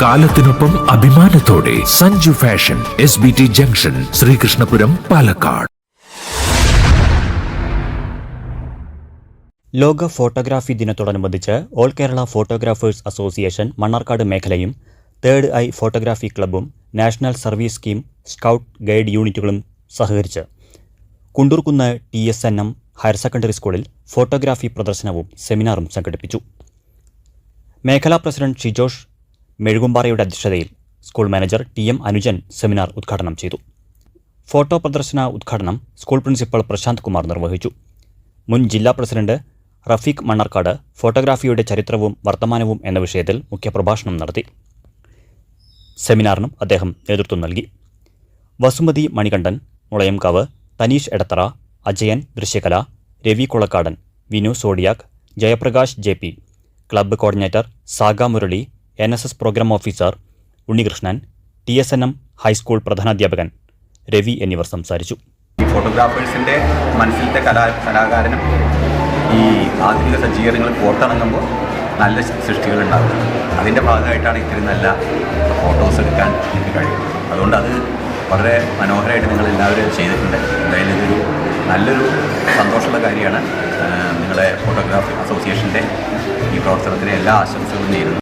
കാലത്തിനൊപ്പം അഭിമാനത്തോടെ Sanju fashion S B T junction Sreekrishnapuram Palakkad. ലോക photography ദിനത്തോടനുബന്ധിച്ച് all Kerala photographers association Mannarkkad മേഖലയും third eye photography ക്ലബ്ബും national service scheme scout guide യൂണിറ്റുകളും സഹകരിച്ച്. Kundurkunnu T S N M higher secondary സ്കൂളിൽ photography പ്രദർശനവും സെമിനാറും സംഘടിപ്പിച്ചു. മേഖലാ പ്രസിഡന്റ് ഷിജോഷ് മെഴുകുമ്പാറയുടെ അധ്യക്ഷതയിൽ school manager T M Anujan seminar ഉദ്ഘാടനം ചെയ്തു. ഫോട്ടോ പ്രദർശന ഉദ്ഘാടനം സ്കൂൾ പ്രിൻസിപ്പൽ പ്രശാന്ത് കുമാർ നിർവഹിച്ചു. മുൻ ജില്ലാ പ്രസിഡന്റ് റഫീഖ് മണ്ണാർക്കാട് ഫോട്ടോഗ്രാഫിയുടെ ചരിത്രവും വർത്തമാനവും എന്ന വിഷയത്തിൽ മുഖ്യപ്രഭാഷണം നടത്തി. സെമിനാറിനും അദ്ദേഹം നേതൃത്വം നൽകി. Vasumathi Manikandan Mulayamkavu Thaneesh Edathara Ajayan Drishyakala Ravi Kulakkadan Vinu Zodiac Jayaprakash J P club coordinator Saga Murali N S S program officer Unnikrishnan T S N M high school പ്രധാനാധ്യാപകൻ Ravi എന്നിവർ സംസാരിച്ചു. ഈ ഫോട്ടോഗ്രാഫേഴ്സിന്റെ മനസ്സിലത്തെ കലാ കലാകാരനും ഈ ആധുനിക സജ്ജീകരണങ്ങൾ പുറത്തിറങ്ങുമ്പോൾ നല്ല സൃഷ്ടികൾ ഉണ്ടാകും അതിന്റെ ഭാഗമായിട്ടാണ് ഇത്തിരി നല്ല ഫോട്ടോസ് എടുക്കാൻ എനിക്ക് കഴിയും അതുകൊണ്ട് അത് വളരെ മനോഹരമായിട്ട് നിങ്ങൾ എല്ലാവരും ചെയ്തിട്ടുണ്ട്. എന്തായാലും ഇതൊരു നല്ലൊരു സന്തോഷമുള്ള കാര്യമാണ്. നിങ്ങളെ ഫോട്ടോഗ്രാഫി അസോസിയേഷന്റെ ഈ പ്രവർത്തനത്തിന് എല്ലാ ആശംസകളും നേരുന്നു.